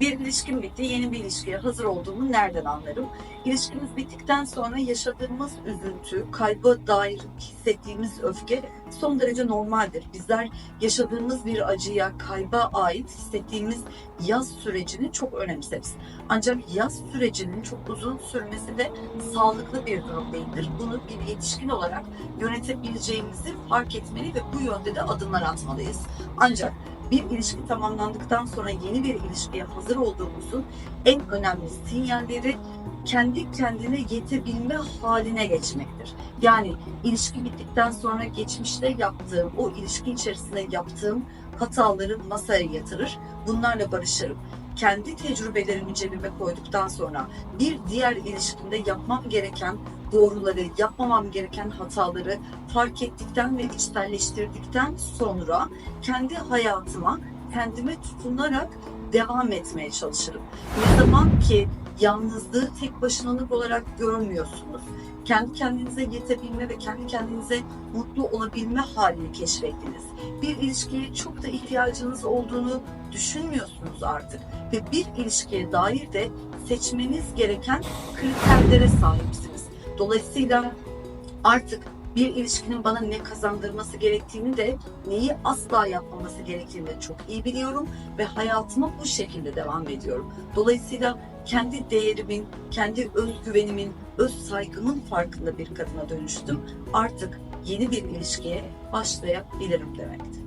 Bir ilişkim bitti, yeni bir ilişkiye hazır olduğumu nereden anlarım? İlişkimiz bittikten sonra yaşadığımız üzüntü, kaybı dair hissettiğimiz öfke son derece normaldir. Bizler yaşadığımız bir acıya, kayba ait hissettiğimiz yaz sürecini çok önemseriz. Ancak yaz sürecinin çok uzun sürmesi de sağlıklı bir durum değildir. Bunu bir yetişkin olarak yönetebileceğimizi fark etmeli ve bu yönde de adımlar atmalıyız. Ancak bir ilişki tamamlandıktan sonra yeni bir ilişkiye hazır olduğumuzun en önemli sinyalleri kendi kendine yetebilme haline geçmektir. Yani ilişki bittikten sonra geçmişte yaptığım, o ilişki içerisinde yaptığım hataları masaya yatırır, bunlarla barışırım. Kendi tecrübelerimi cebime koyduktan sonra bir diğer ilişkimde yapmam gereken doğruları, yapmamam gereken hataları fark ettikten ve içselleştirdikten sonra kendi hayatıma kendime tutunarak devam etmeye çalışırım. Ne zaman ki yalnızlığı tek başınalık olarak görmüyorsunuz. Kendi kendinize yetebilme ve kendi kendinize mutlu olabilme halini keşfettiniz. Bir ilişkiye çok da ihtiyacınız olduğunu düşünmüyorsunuz artık. Ve bir ilişkiye dair de seçmeniz gereken kriterlere sahipsiniz. Dolayısıyla artık bir ilişkinin bana ne kazandırması gerektiğini de neyi asla yapmaması gerektiğini de çok iyi biliyorum ve hayatıma bu şekilde devam ediyorum. Dolayısıyla kendi değerimin, kendi özgüvenimin, öz saygımın farkında bir kadına dönüştüm. Artık yeni bir ilişkiye başlayabilirim demekti.